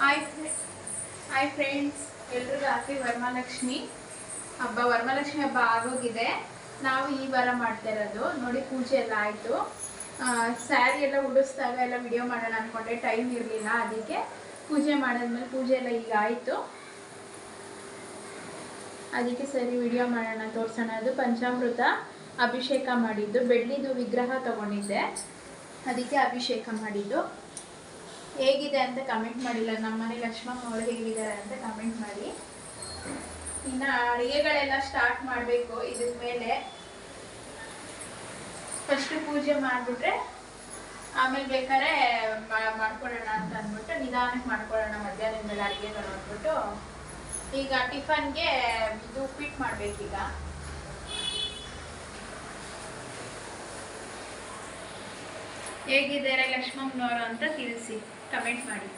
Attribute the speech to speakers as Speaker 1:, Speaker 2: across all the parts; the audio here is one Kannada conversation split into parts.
Speaker 1: ಹಾಯ್ ಹಾಯ್ ಫ್ರೆಂಡ್ಸ್ ಎಲ್ರಿಗೂ ಹ್ಯಾಪಿ ವರಮಹಾಲಕ್ಷ್ಮಿ ಹಬ್ಬ ವರಮಹಾಲಕ್ಷ್ಮಿ ಹಬ್ಬ ಆಗೋಗಿದೆ. ನಾವು ಈ ವಾರ ಮಾಡ್ತಾ ಇರೋದು. ನೋಡಿ, ಪೂಜೆ ಎಲ್ಲ ಆಯಿತು. ಸ್ಯಾರಿ ಎಲ್ಲ ಉಡಿಸ್ದಾಗ ಎಲ್ಲ ವಿಡಿಯೋ ಮಾಡೋಣ ಅಂದ್ಕೊಂಡೆ ಟೈಮ್ ಇರಲಿಲ್ಲ ಅದಕ್ಕೆ ಪೂಜೆ ಮಾಡಿದ್ಮೇಲೆ ಪೂಜೆ ಎಲ್ಲ ಈಗ ಆಯಿತು. ಅದಕ್ಕೆ ಸರಿ ವಿಡಿಯೋ ಮಾಡೋಣ ತೋರಿಸೋಣ. ಅದು ಪಂಚಾಮೃತ ಅಭಿಷೇಕ ಮಾಡಿದ್ದು. ಬೆಳ್ಳಿದು ವಿಗ್ರಹ ತಗೊಂಡಿದ್ದೆ. ಅದಕ್ಕೆ ಅಭಿಷೇಕ ಮಾಡಿದ್ದು. ಹೇಗಿದೆ ಅಂತ ಕಮೆಂಟ್ ಮಾಡಿಲ್ಲ ನಮ್ಮನೆ ಲಕ್ಷ್ಮಮ್ಮ ಅವರು ಹೇಗಿದ್ದಾರೆ ಅಂತ ಕಮೆಂಟ್ ಮಾಡಿ. ಇನ್ನು ಅಡುಗೆಗಳೆಲ್ಲ ಸ್ಟಾರ್ಟ್ ಮಾಡಬೇಕು ಇದ್ರ ಮೇಲೆ. ಫಸ್ಟ್ ಪೂಜೆ ಮಾಡಿಬಿಟ್ರೆ ಆಮೇಲೆ ಬೇಕಾದ್ರೆ ಮಾಡ್ಕೊಳ್ಳೋಣ ಅಂತ ಅಂದ್ಬಿಟ್ಟು ನಿಧಾನಕ್ಕೆ ಮಾಡ್ಕೊಳ್ಳೋಣ ಮಧ್ಯಾಹ್ನದ ಮೇಲೆ ಅಡುಗೆಗಳು ಅಂದ್ಬಿಟ್ಟು. ಈಗ ಟಿಫನ್ಗೆ ಇದು ಉಪ್ಪಿಟ್ಟು ಮಾಡ್ಬೇಕೀಗ. ಹೇಗಿದ್ದಾರೆ ಲಕ್ಷ್ಮಮ್ಮನವರು ಅಂತ ತಿಳಿಸಿ. ಕಮೆಂಟ್ ಮಾಡಿ.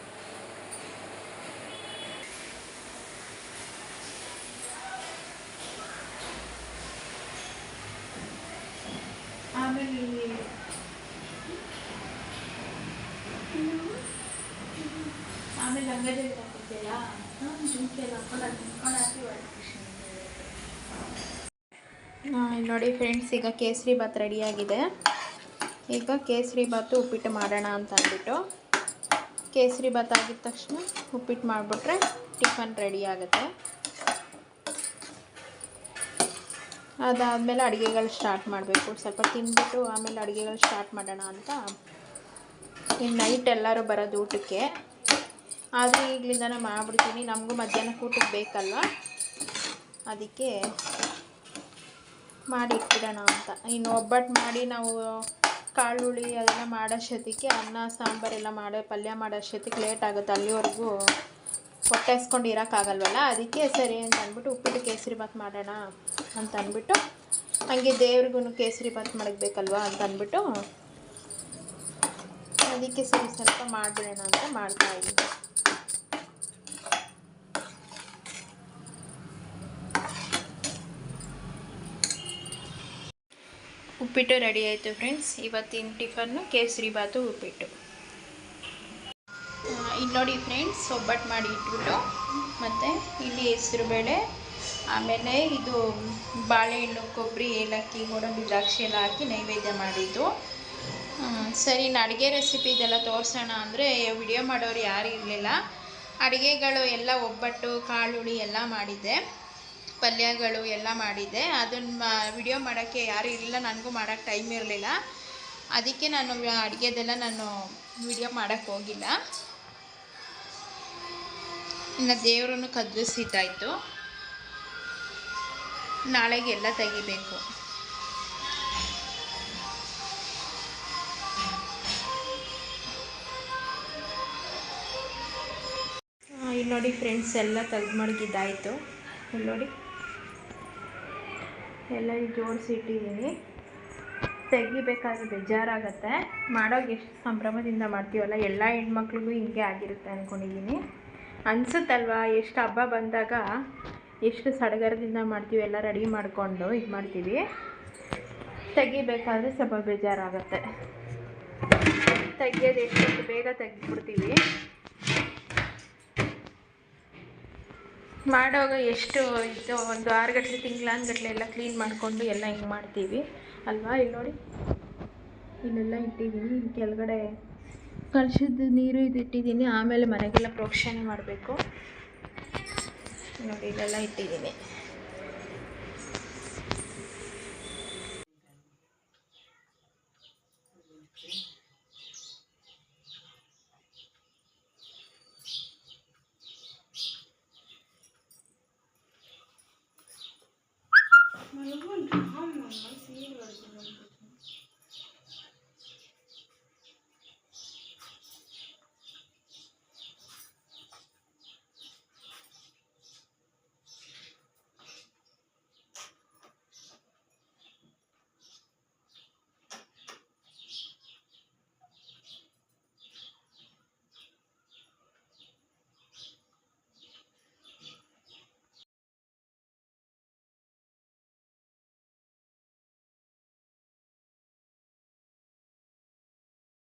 Speaker 1: ಆಮೇಲೆ ಆಮೇಲೆ ಅಂಗಡಿಯಲ್ಲಿ ಹಾಕಿದ್ದೆಲ್ಲ ಜುಮ್ಕೆ ಎಲ್ಲ ಹಾಕೊಂಡು ಅದು ನಿಂತ್ಕೊಂಡು ಹಾಕಿ ನೋಡಿ ಫ್ರೆಂಡ್ಸ್ ಈಗ ಕೇಸರಿ ಬಾತ್ ರೆಡಿಯಾಗಿದೆ ಈಗ ಕೇಸರಿ ಬಾತು ಉಪ್ಪಿಟ್ಟು ಮಾಡೋಣ ಅಂತ ಅಂದ್ಬಿಟ್ಟು. ಕೇಸರಿ ಭಾತ್ ಆಗಿದ ತಕ್ಷಣ ಉಪ್ಪಿಟ್ಟು ಮಾಡಿಬಿಟ್ರೆ ಟಿಫನ್ ರೆಡಿ ಆಗುತ್ತೆ. ಅದಾದಮೇಲೆ ಅಡುಗೆಗಳು ಸ್ಟಾರ್ಟ್ ಮಾಡಬೇಕು. ಸ್ವಲ್ಪ ತಿಂದ್ಬಿಟ್ಟು ಆಮೇಲೆ ಅಡುಗೆಗಳು ಸ್ಟಾರ್ಟ್ ಮಾಡೋಣ ಅಂತ ಇನ್ನು ನೈಟ್ ಎಲ್ಲರೂ ಬರೋದು ಊಟಕ್ಕೆ. ಆದರೆ ಈಗಲಿಂದನೇ ಮಾಡಿಬಿಡ್ತೀನಿ. ನಮಗೂ ಮಧ್ಯಾಹ್ನಕ್ಕೆ ಊಟಕ್ಕೆ ಬೇಕಲ್ಲ ಅದಕ್ಕೆ ಮಾಡಿ ಇಟ್ಬಿಡೋಣ ಅಂತ. ಇನ್ನು ಒಬ್ಬಟ್ಟು ಮಾಡಿ ನಾವು ಕಾಳುಳಿ ಅದೆಲ್ಲ ಮಾಡೋಷ್ಟೊತ್ತಿಗೆ ಅನ್ನ ಸಾಂಬಾರೆಲ್ಲ ಮಾಡೋ, ಪಲ್ಯ ಮಾಡೋಷ್ಟೊತ್ತಿಗೆ ಲೇಟ್ ಆಗುತ್ತೆ. ಅಲ್ಲಿವರೆಗೂ ಹೊಟ್ಟೆಸ್ಕೊಂಡು ಇರೋಕ್ಕಾಗಲ್ವಲ್ಲ ಅದಕ್ಕೆ ಸರಿ ಅಂತ ಅಂದ್ಬಿಟ್ಟು ಉಪ್ಪಿಟ್ಟು ಕೇಸರಿ ಬಾತ್ ಮಾಡೋಣ ಅಂತ ಅಂದ್ಬಿಟ್ಟು, ಹಂಗೆ ದೇವ್ರಿಗೂ ಕೇಸರಿ ಬಾತ್ ಮಾಡಬೇಕಲ್ವಾ ಅಂತ ಅಂದ್ಬಿಟ್ಟು, ಅದಕ್ಕೆ ಸರಿ ಸ್ವಲ್ಪ ಮಾಡಿಬಿಡೋಣ ಅಂತ ಮಾಡ್ತಾ ಉಪ್ಪಿಟ್ಟು ರೆಡಿ ಆಯಿತು ಫ್ರೆಂಡ್ಸ್ ಇವತ್ತಿನ ಟಿಫನ್ನು ಕೇಸರಿ ಬಾತು ಉಪ್ಪಿಟ್ಟು. ಇಲ್ಲಿ ನೋಡಿ ಫ್ರೆಂಡ್ಸ್ ಒಬ್ಬಟ್ಟು ಮಾಡಿ ಇಟ್ಬಿಟ್ಟು, ಮತ್ತು ಇಲ್ಲಿ ಹೆಸರುಬೇಳೆ ಆಮೇಲೆ ಇದು ಬಾಳೆಹಣ್ಣು, ಕೊಬ್ಬರಿ, ಏಲಕ್ಕಿ, ಗೋಡಂಬಿ, ದ್ರಾಕ್ಷಿ ಎಲ್ಲ ಹಾಕಿ ನೈವೇದ್ಯ ಮಾಡಿದ್ದು. ಸರಿ ಇನ್ನು ಅಡುಗೆ ರೆಸಿಪಿ ಇದೆಲ್ಲ ತೋರಿಸೋಣ ಅಂದರೆ ವಿಡಿಯೋ ಮಾಡೋರು ಯಾರು ಇರಲಿಲ್ಲ. ಅಡುಗೆಗಳು ಎಲ್ಲ ಒಬ್ಬಟ್ಟು ಕಾಳುಳಿ ಎಲ್ಲ ಮಾಡಿದ್ದೆ. ಪಲ್ಯಗಳು ಎಲ್ಲ ಮಾಡಿದ್ದೆ. ಅದನ್ನು ವಿಡಿಯೋ ಮಾಡೋಕ್ಕೆ ಯಾರೂ ಇರಲಿಲ್ಲ, ನನಗೂ ಮಾಡೋಕ್ಕೆ ಟೈಮ್ ಇರಲಿಲ್ಲ. ಅದಕ್ಕೆ ನಾನು ಅಡುಗೆದೆಲ್ಲ ನಾನು ವಿಡಿಯೋ ಮಾಡೋಕ್ಕೆ ಹೋಗಿಲ್ಲ. ಇನ್ನು ದೇವರನ್ನು ಕದ್ದಿಸಿದ್ದಾಯಿತು ನಾಳೆಗೆ ಎಲ್ಲ ತೆಗಿಬೇಕು. ಇಲ್ಲಿ ನೋಡಿ ಫ್ರೆಂಡ್ಸ್ ಎಲ್ಲ ತೆಗ್ದು ಮಡಗಿದ್ದಾಯಿತು. ಇಲ್ಲಿ ನೋಡಿ. ಎಲ್ಲ ಜೋಡಿಸಿ ಇಟ್ಟಿದ್ದೀನಿ ತೆಗಿಬೇಕಾದ್ರೆ ಬೇಜಾರಾಗತ್ತೆ. ಮಾಡೋಕೆ ಎಷ್ಟು ಸಂಭ್ರಮದಿಂದ ಮಾಡ್ತೀವಲ್ಲ, ಎಲ್ಲ ಹೆಣ್ಮಕ್ಳಿಗೂ ಹಿಂಗೆ ಆಗಿರುತ್ತೆ ಅಂದ್ಕೊಂಡಿದ್ದೀನಿ ಅನಿಸುತ್ತಲ್ವಾ, ಎಷ್ಟು ಹಬ್ಬ ಬಂದಾಗ ಎಷ್ಟು ಸಡಗರದಿಂದ ಮಾಡ್ತೀವಿ, ಎಲ್ಲ ರೆಡಿ ಮಾಡಿಕೊಂಡು ಇದು ಮಾಡ್ತೀವಿ. ತೆಗಿಬೇಕಾದ್ರೆ ಸ್ವಲ್ಪ ಬೇಜಾರಾಗತ್ತೆ. ತೆಗಿಯೋದು ಎಷ್ಟು, ಬೇಗ ತೆಗೆದ್ಬಿಡ್ತೀವಿ. ಮಾಡೋವಾಗ ಎಷ್ಟು ಇದು ಒಂದು ಆರು ಗಂಟೆ ತಿಂಗಳಾನ್ಗಟ್ಲೆ ಎಲ್ಲ ಕ್ಲೀನ್ ಮಾಡಿಕೊಂಡು ಎಲ್ಲ ಹಿಂಗೆ ಮಾಡ್ತೀವಿ. ಅಲ್ವಾ? ಇಲ್ಲಿ ನೋಡಿ. ಇಲ್ಲೆಲ್ಲ ಇಟ್ಟಿದ್ದೀನಿ ಕೆಳಗಡೆ ಕಲಸಿದ ನೀರು ಇದು ಇಟ್ಟಿದ್ದೀನಿ ಆಮೇಲೆ ಮನೆಗೆಲ್ಲ ಪ್ರೋಕ್ಷಣೆ ಮಾಡಬೇಕು. ನೋಡಿ, ಇಲ್ಲೆಲ್ಲ ಇಟ್ಟಿದ್ದೀನಿ அதுவும் நான் சீர் வருது